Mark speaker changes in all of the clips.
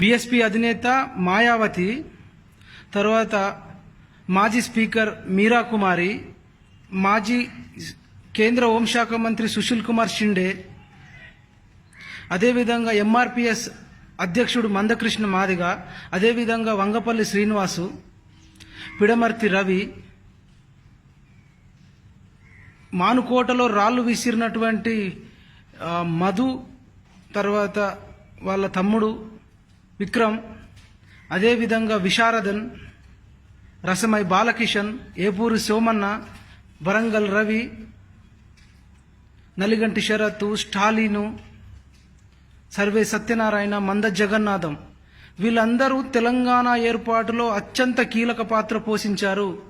Speaker 1: BSP అధినేత మాయావతి తర్వాత మాజీ స్పీకర్ మీరా కుమారి మాజీ కేంద్ర హోంశాఖ మంత్రి సుశీల్ కుమార్ షిండే అదేవిధంగా ఎంఆర్పిఎస్ అధ్యక్షుడు మందకృష్ణ మాదిగ అదేవిధంగా వంగపల్లి శ్రీనివాసు పిడమర్తి రవి మానుకోటలో రాళ్ళు విసిరినటువంటి మధు తర్వాత వాళ్ళ తమ్ముడు విక్రమ్ అదేవిధంగా విశారదన్ రసమై బాలకిషన్ ఏపూరి సోమన్న వరంగల్ రవి నలిగంటి శరత్ స్టాలిను సర్వే సత్యనారాయణ మంద జగన్నాథం. వీళ్ళందరూ తెలంగాణ ఏర్పాటులో అత్యంత కీలక పాత్ర పోషించారు.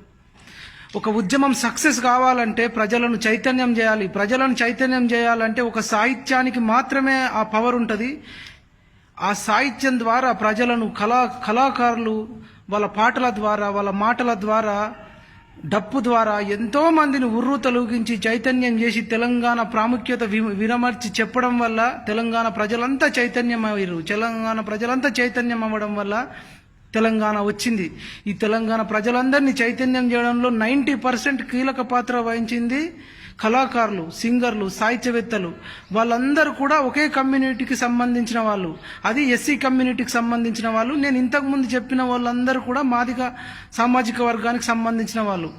Speaker 1: ఒక ఉద్యమం సక్సెస్ కావాలంటే ప్రజలను చైతన్యం చేయాలి. ప్రజలను చైతన్యం చేయాలంటే ఒక సాహిత్యానికి మాత్రమే ఆ పవర్ ఉంటుంది. ఆ సాహిత్యం ద్వారా ప్రజలను కళా కళాకారులు వాళ్ళ పాటల ద్వారా వాళ్ళ మాటల ద్వారా డప్పు ద్వారా ఎంతో మందిని ఉర్రు తొలగించి చైతన్యం చేసి తెలంగాణ ప్రాముఖ్యత వి- విరమర్చి చెప్పడం వల్ల తెలంగాణ ప్రజలంతా చైతన్యం అయ్యారు తెలంగాణ ప్రజలంతా చైతన్యం అవ్వడం వల్ల తెలంగాణ వచ్చింది. ఈ తెలంగాణ ప్రజలందరినీ చైతన్యం చేయడంలో నైంటీ పర్సెంట్ కీలక పాత్ర వహించింది కళాకారులు సింగర్లు సాహిత్యవేత్తలు. వాళ్ళందరూ కూడా ఒకే కమ్యూనిటీకి సంబంధించిన వాళ్ళు. అది ఎస్సీ కమ్యూనిటీకి సంబంధించిన వాళ్ళు. నేను ఇంతకుముందు చెప్పిన వాళ్ళందరూ కూడా మాదిగ సామాజిక వర్గానికి సంబంధించిన వాళ్ళు.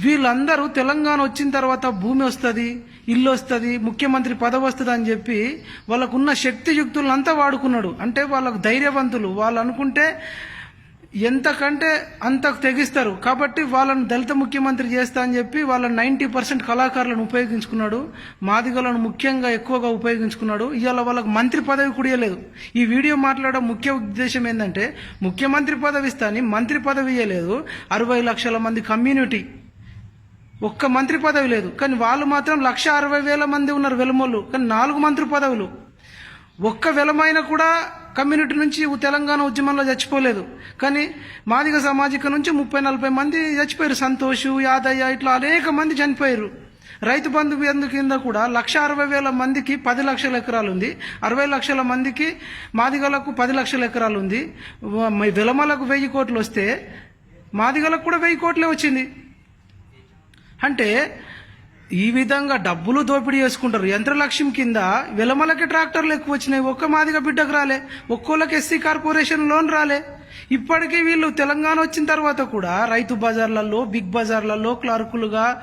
Speaker 1: వీళ్ళందరూ తెలంగాణ వచ్చిన తర్వాత భూమి వస్తుంది ఇల్లు వస్తుంది ముఖ్యమంత్రి పదవి వస్తుంది అని చెప్పి వాళ్ళకున్న శక్తియుక్తులంతా వాడుకున్నాడు. అంటే వాళ్ళకు ధైర్యవంతులు. వాళ్ళు అనుకుంటే ఎంతకంటే అంత తెగిస్తారు. కాబట్టి వాళ్ళను దళిత ముఖ్యమంత్రి చేస్తా అని చెప్పి వాళ్ళ నైంటీ పర్సెంట్ కళాకారులను ఉపయోగించుకున్నాడు. మాదిగలను ముఖ్యంగా ఎక్కువగా ఉపయోగించుకున్నాడు. ఇవాళ వాళ్ళకు మంత్రి పదవి కూడా ఈ వీడియో మాట్లాడడం ముఖ్య ఉద్దేశం ఏంటంటే ముఖ్యమంత్రి పదవి ఇస్తాని మంత్రి పదవి ఇవ్వలేదు. అరవై లక్షల మంది కమ్యూనిటీ. ఒక్క మంత్రి పదవి లేదు. కానీ వాళ్ళు మాత్రం లక్ష అరవై వేల మంది ఉన్నారు వెలమోళ్ళు కానీ నాలుగు మంత్రి పదవులు. ఒక్క వెలమైన కూడా కమ్యూనిటీ నుంచి తెలంగాణ ఉద్యమంలో చచ్చిపోలేదు. కానీ మాదిగ సామాజిక నుంచి ముప్పై నలభై మంది చచ్చిపోయారు. సంతోష్ యాదయ్య ఇట్లా అనేక మంది చనిపోయారు. రైతు బంధు బంధు కింద కూడా లక్ష అరవై వేల మందికి పది లక్షల ఎకరాలు ఉంది అరవై లక్షల మందికి మాదిగలకు పది లక్షల ఎకరాలు ఉంది విలమలకు వెయ్యి కోట్లు వస్తే మాదిగలకు కూడా వెయ్యి కోట్లే వచ్చింది. అంటే ఈ విధంగా డబ్బులు దోపిడీ చేసుకుంటారు. యంత్రలక్ష్యం కింద వెలమలకి ట్రాక్టర్లు ఎక్కువ వచ్చినాయి. ఒక్క మాదిగా బిడ్డకు రాలే. ఒక్కోళ్ళకి ఎస్సీ కార్పొరేషన్ లోన్ రాలే. ఇప్పటికీ వీళ్ళు తెలంగాణ వచ్చిన తర్వాత కూడా రైతు బజార్లలో బిగ్ బజార్లలో క్లర్కులుగా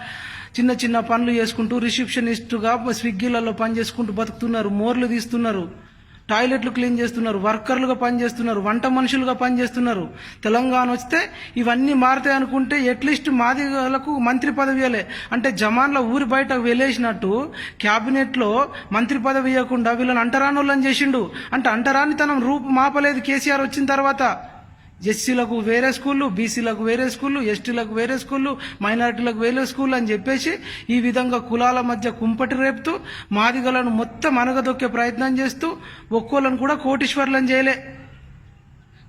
Speaker 1: చిన్న చిన్న పనులు చేసుకుంటూ రిసెప్షనిస్టుగా స్విగ్గీలలో పని చేసుకుంటూ బతుకుతున్నారు. మోర్లు తీస్తున్నారు. టాయిలెట్లు క్లీన్ చేస్తున్నారు వర్కర్లుగా పనిచేస్తున్నారు వంట మనుషులుగా పనిచేస్తున్నారు. తెలంగాణ వస్తే ఇవన్నీ మారుతాయి అనుకుంటే అట్లీస్ట్ మాదిగలకు మంత్రి పదవి ఇవ్వలే. అంటే జమాన్ల ఊరి బయట వెళ్ళేసినట్టు క్యాబినెట్లో మంత్రి పదవి ఇవ్వకుండా వీళ్ళని అంటరానోళ్ళని చేసిండు. అంటే అంటరానితనం రూపు మాపలేదు కేసీఆర్ వచ్చిన తర్వాత. ఎస్సీలకు వేరే స్కూళ్ళు బీసీలకు వేరే స్కూళ్ళు ఎస్టీలకు వేరే స్కూళ్ళు మైనారిటీలకు వేరే స్కూళ్ళు అని చెప్పేసి ఈ విధంగా కులాల మధ్య కుంపటి రేపుతూ మాదిగలను మొత్తం అనగదొక్కే ప్రయత్నం చేస్తూ ఒక్కోళ్ళను కూడా కోటీశ్వర్లను చేయలే.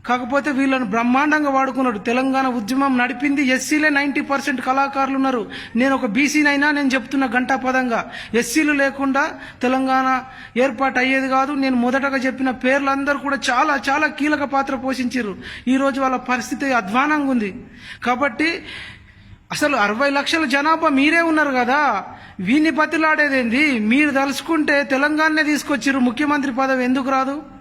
Speaker 1: కాకపోతే వీళ్ళని బ్రహ్మాండంగా వాడుకున్నాడు. తెలంగాణ ఉద్యమం నడిపింది ఎస్సీలే నైంటీ పర్సెంట్ కళాకారులు ఉన్నారు నేను ఒక బీసీనైనా నేను చెప్తున్న గంటా పదంగా. ఎస్సీలు లేకుండా తెలంగాణ ఏర్పాటు అయ్యేది కాదు. నేను మొదటగా చెప్పిన పేర్లందరూ కూడా చాలా చాలా కీలక పాత్ర పోషించారు ఈరోజు వాళ్ళ పరిస్థితి అధ్వానంగా ఉంది. కాబట్టి అసలు అరవై లక్షల జనాభా మీరే ఉన్నారు కదా. వీన్ని బతిలాడేదేంది? మీరు తలుచుకుంటే తెలంగాణనే తీసుకొచ్చిర్రు ముఖ్యమంత్రి పదవి. ఎందుకు రాదు?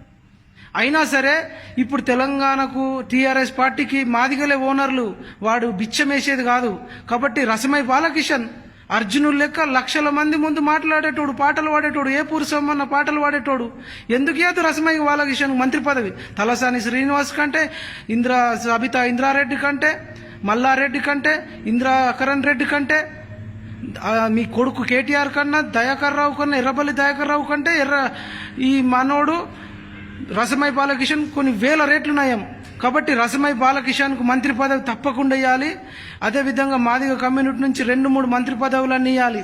Speaker 1: అయినా సరే ఇప్పుడు తెలంగాణకు టీఆర్ఎస్ పార్టీకి మాదిగలే ఓనర్లు వాడు బిచ్చమేసేది కాదు. కాబట్టి రసమై బాలకిషన్ అర్జునుడు లెక్క లక్షల మంది ముందు మాట్లాడేటోడు పాటలు పాడేటోడు ఏ పురుషమ్మన్న పాటలు పాడేటోడు. ఎందుకు ఏదో రసమై బాలకిషన్ మంత్రి పదవి? తలసాని శ్రీనివాస్ కంటే ఇంద్రా సబితా ఇంద్రారెడ్డి కంటే మల్లారెడ్డి కంటే ఇంద్రాకరణ్ రెడ్డి కంటే మీ కొడుకు కేటీఆర్ కన్నా దయాకర్ రావు కన్నా ఎర్రబల్లి దయాకర్ రావు కంటే ఎర్ర ఈ మనోడు రసమై బాలకిషన్ కొన్ని వేల రేట్లు నయం కాబట్టి రసమై బాలకిషన్కు మంత్రి పదవి తప్పకుండా ఇవ్వాలి అదేవిధంగా మాదిగ కమ్యూనిటీ నుంచి రెండు మూడు మంత్రి పదవులన్నీ ఇవ్వాలి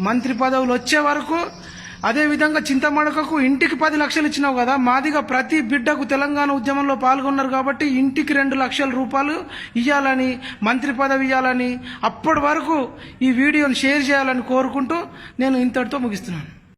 Speaker 1: మంత్రి పదవులు వచ్చే వరకు అదేవిధంగా చింతమడకకు ఇంటికి పది లక్షలు ఇచ్చినావు కదా మాదిగా ప్రతి బిడ్డకు తెలంగాణ ఉద్యమంలో పాల్గొన్నారు కాబట్టి ఇంటికి రెండు లక్షల రూపాయలు ఇవ్వాలని మంత్రి పదవి ఇవ్వాలని అప్పటి వరకు ఈ వీడియోని షేర్ చేయాలని కోరుకుంటూ నేను ఇంతటితో ముగిస్తున్నాను.